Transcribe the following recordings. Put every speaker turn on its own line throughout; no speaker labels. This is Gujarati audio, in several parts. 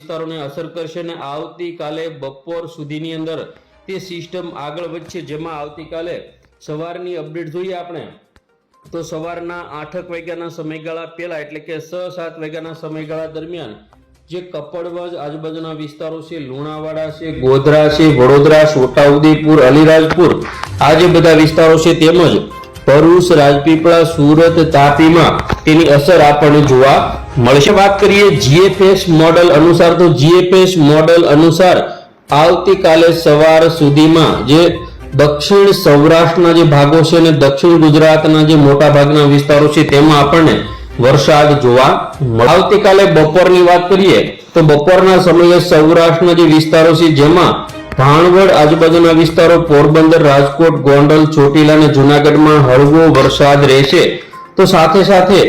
વિસ્તારોને અસર કરશે અને આવતીકાલે બપોર સુધીની અંદર તે સિસ્ટમ આગળ વધશે. જેમાં આવતીકાલે સવારની અપડેટ જોઈએ આપણે. તો સવારના આઠક વાગ્યાના સમયગાળા પહેલાં એટલે કે છ સાત વાગ્યાના સમયગાળા દરમિયાન જે કપડવજ આજુબાજુના વિસ્તારો છે, લુણાવાડા છે, ગોધરા છે, વડોદરા, છોટાઉદેપુર, અલીરાજપુર, આ જે બધા વિસ્તારો છે તેમજ ભરૂચ, રાજપીપળા, સુરત, તાપીમાં તેની અસર આપણને જોવા મળશે વાત કરીએ જીએફએસ મોડલ અનુસાર, તો જીએફએસ મોડલ અનુસાર આવતીકાલે સવાર સુધીમાં જે દક્ષિણ સૌરાષ્ટ્રના જે ભાગો છે અને દક્ષિણ ગુજરાતના જે મોટા ભાગના વિસ્તારો છે, તેમાં આપણને વરસાદ જોવા આવતીકાલે બપોરની વાત કરીએ, તો બપોરના સમયે સૌરાષ્ટ્રના જે વિસ્તારો છે, જેમાં ભાણવડ આજુબાજુના વિસ્તારો, પોરબંદર, રાજકોટ, ગોંડલ, ચોટીલા અને જુનાગઢમાં હળવો વરસાદ રહેશે. તો સાથે સાથે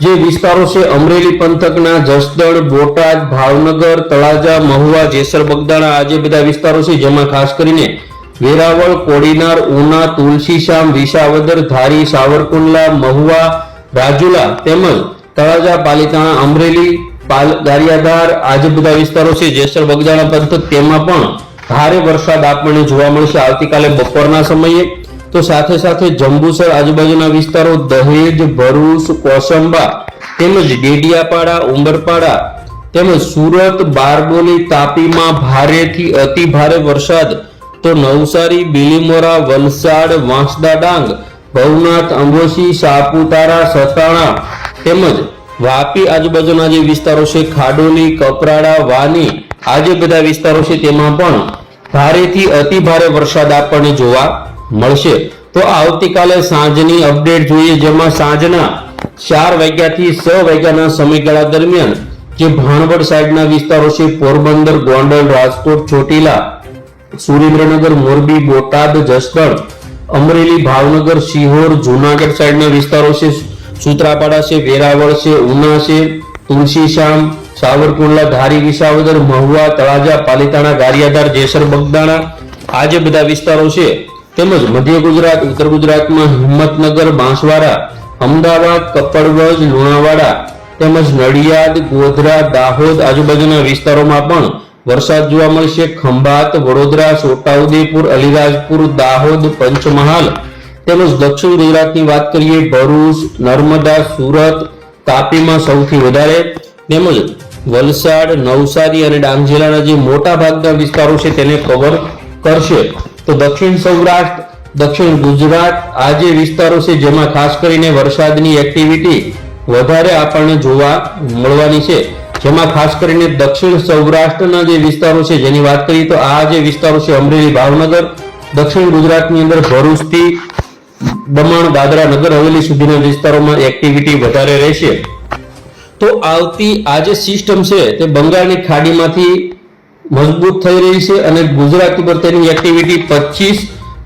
જે વિસ્તારો છે, અમરેલી, પંથકના જસદણ, બોટાદ, ભાવનગર, તળાજા, મહુવા, જેસર, બગદાણા, આ જે બધા વિસ્તારો છે, જેમાં ખાસ કરીને વેરાવળ, કોડીનાર, ઉના તુલસીશામ વિસાવદર, ધારી, સાવરકુંડલા, મહુવા, રાજુલા તેમજ તળાજા, પાલિતાણા, અમરેલી ગારિયાધાર, આ જે બધા વિસ્તારો છે, જેસર, બગદાણા, પંથક, તેમાં પણ ભારે વરસાદ આપણને જોવા મળશે. આવતીકાલે બપોરના સમયે તો સાથે સાથે જંબુસર આજુબાજુના વિસ્તારો દહેજ, ભરૂચ, કોસંબા તેમજ ડેડિયાપાડા, ઉંબરપાડા તેમજ સુરત, બારડોલી, તાપીમાં ભારેથી અતિ ભારે વરસાદ. તો નવસારી, બિલીમોરા, વલસાડ, વાંસદા ડાંગ, ભવનાથ અંબોશી સાપુતારા, સતાણા તેમજ વાપી આજુબાજુના જે વિસ્તારો છે, ખાડોલી, કપરાડા, વાની આ જે બધા વિસ્તારો છે, તેમાં પણ ભારેથી અતિ ભારે વરસાદ આપણને જોવા મળશે. તો આવતીકાલે સાંજની અપડેટ જોઈએ, જેમાં સાંજના ચાર વાગ્યાથી છ વાગ્યાના સમયગાળા દરમિયાન જે ભાણવડ સાઈડના વિસ્તારો છે, પોરબંદર, ગોંડલ, રાજકોટ, ચોટીલા, સુરેન્દ્રનગર, મોરબી, બોટાદ, જસદણ, અમરેલી, ભાવનગર સિહોર જુનાગઢ સાઈડના વિસ્તારો છે, સુત્રાપાડા છે, વેરાવળ છે, ઉના છે તુલસીશ્યામ સાવરકુંડલા, ધારી વિસાવદર, મહુવા, તળાજા, પાલીતાણા, ગારિયાધાર, જેસર, બગદાણા આ જે બધા વિસ્તારો છે તેમજ મધ્ય ગુજરાત, ઉત્તર ગુજરાતમાં હિંમતનગર, બાંસવાડા, અમદાવાદ, કપડવજ, લુણાવાડા તેમજ નડિયાદ, ગોધરા, દાહોદ આજુબાજુના વિસ્તારોમાં પણ વરસાદ જોવા મળશે. ખંભાત, વડોદરા, છોટાઉદેપુર, અલીરાજપુર, દાહોદ, પંચમહાલ તેમજ દક્ષિણ ગુજરાતની વાત કરીએ, ભરૂચ, નર્મદા, સુરત, તાપીમાં સૌથી વધારે તેમજ વલસાડ, નવસારી અને ડાંગ જિલ્લાના જે મોટા ભાગના વિસ્તારો છે તેને કવર કરશે. તો દક્ષિણ સૌરાષ્ટ્ર, દક્ષિણ ગુજરાત, આ જે વિસ્તારો છે જેમાં ખાસ કરીને વરસાદની એક્ટિવિટી વધારે આપણને જોવા મળવાની છે, જેમાં ખાસ કરીને દક્ષિણ સૌરાષ્ટ્રના જે વિસ્તારો છે, જેની વાત કરીએ તો આ જે વિસ્તારો છે, અમરેલી, ભાવનગર, દક્ષિણ ગુજરાતની અંદર ભરૂચથી દમણ, દાદરા નગર હવેલી સુધીના વિસ્તારોમાં એક્ટિવિટી વધારે રહેશે. તો આવતી આ જે સિસ્ટમ છે, તે બંગાળની ખાડીમાંથી મજબૂત થઈ રહી છે અને ગુજરાત ઉપર તેની એક્ટિવિટી પચીસ,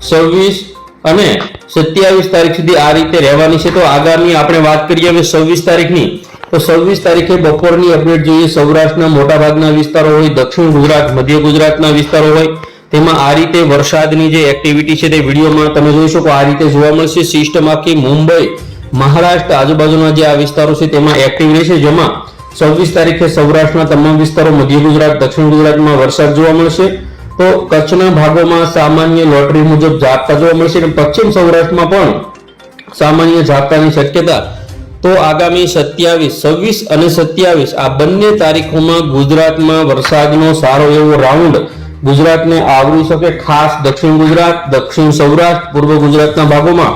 છવ્વીસ અને સત્યાવીસ તારીખ સુધી આ રીતે રહેવાની છે. તો આગામી આપણે વાત કરીએ હવે છવ્વીસ તારીખની. તો છવ્વીસ તારીખે બપોરની અપડેટ જોઈએ. સૌરાષ્ટ્રના મોટાભાગના વિસ્તારો હોય, દક્ષિણ ગુજરાત, મધ્ય ગુજરાતના વિસ્તારો હોય, તેમાં આ રીતે વરસાદની જે એક્ટિવિટી છે તે વિડીયોમાં તમે જોઈ શકો આ રીતે જોવા મળશે. સિસ્ટમ આખી મુંબઈ, મહારાષ્ટ્ર આજુબાજુના જે આ વિસ્તારો છે તેમાં એક્ટિવ રહેશે, જેમાં છવ્વીસ તારીખે સૌરાષ્ટ્રના તમામ વિસ્તારો મધ્ય ગુજરાત, દક્ષિણ ગુજરાતમાં વરસાદ જોવા મળશે. તો કચ્છના ભાગોમાં સામાન્ય લોટરી મુજબ ઝાપટા જોવા મળશે અને પશ્ચિમ સૌરાષ્ટ્રમાં પણ સામાન્ય ઝાપટાની શક્યતા. તો આગામી સત્યાવીસ, છવ્વીસ અને સત્યાવીસ આ બંને તારીખોમાં ગુજરાતમાં વરસાદનો સારો એવો રાઉન્ડ ગુજરાતને આવરી શકે ખાસ દક્ષિણ ગુજરાત, દક્ષિણ સૌરાષ્ટ્ર, પૂર્વ ગુજરાતના ભાગોમાં.